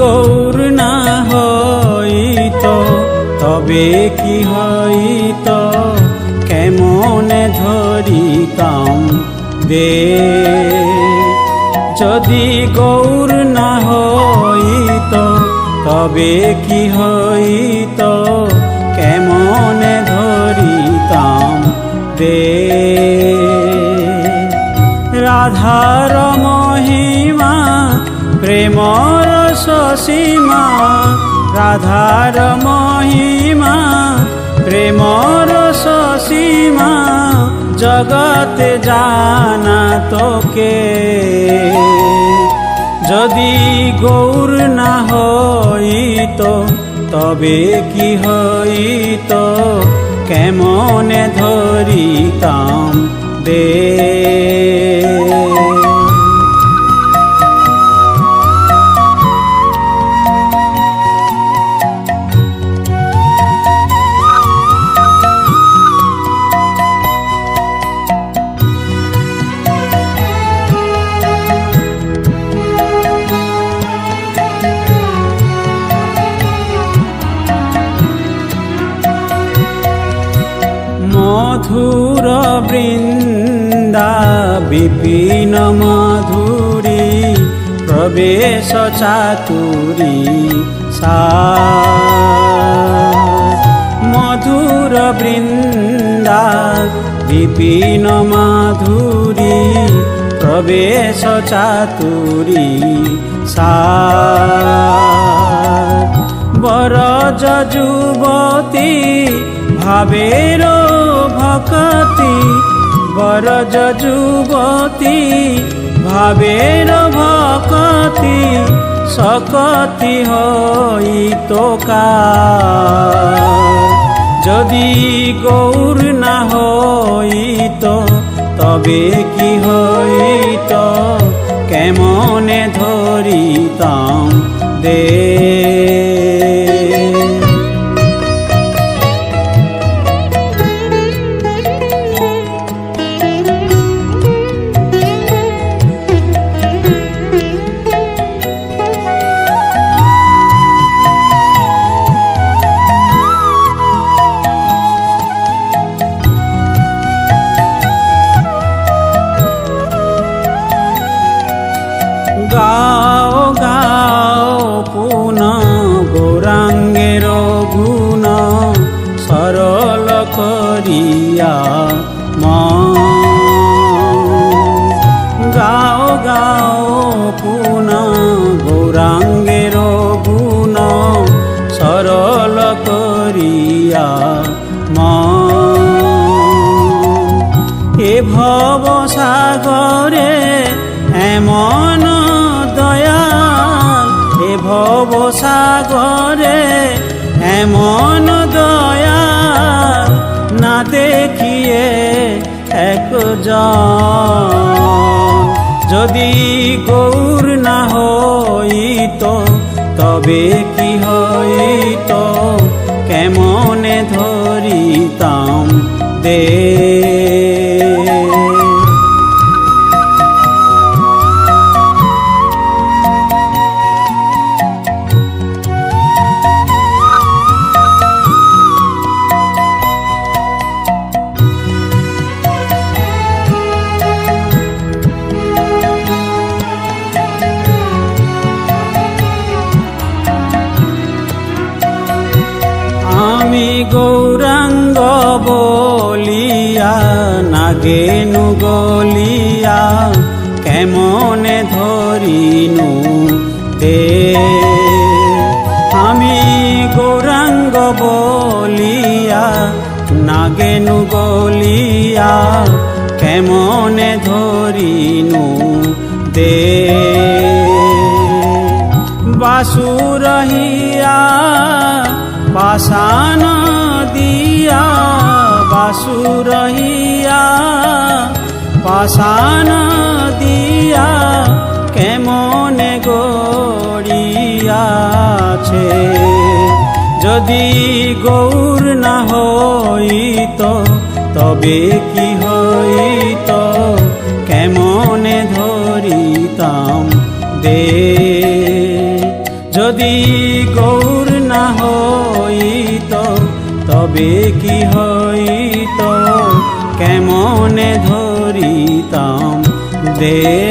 গৌর না হইত, তবে কি হইত? কেমনে ধরিতাম দে যদি গৌর না হইত, তবে কি হইত? কেমনে ধরিতাম দে রাধার মহিমা, প্রেমর সসীমা রাধার মহিমা, প্রেমর সসীমা, জগতে জানা তোকে। যদি গৌর না হইত, তবে কি হইত? কেমনে ধরিতাম দে মধুর বৃন্দা, বিপিন মধুরী, প্রবেশ চাতুরী, সা। মধুর বৃন্দা, বিপিন মাধুরী, প্রবেশ চাতুরী, সা। বরজ যুবতী ভাবের ভকতি, বরজ যুবতী, ভাবের ভকতি সকতি হই তোকা যদি গৌর না হইত, তবে কি হইত? কেমনে ধরিতাম দে পুন গৌরাঙ্গের গুণ, সরল করিয়া মন এ ভব সাগরে, এমন দয়াল। এ ভব সাগরে, এমন দয়াল। না দেখিয়ে এক যদি গৌর না হইত তবে কি হইত? গৌরাঙ্গ বলিয়া, নাগেনু গলিয়া, কেমনে ধরিনু দে আমি গৌরাঙ্গ বলিয়া, নাগেনু গলিয়া, কেমনে ধরিনু দে বাসুরহিয়া পাষাণ দিয়া বাসুরহিয়া পাষাণ দিয়া কেমনে গড়িয়াছে? যদি গৌর না হইত, তবে কি হইত? কেমনে ধরিতাম দে? যদি গৌর না হইত তবে কি হইত? কেমনে ধরিতাম? দেহ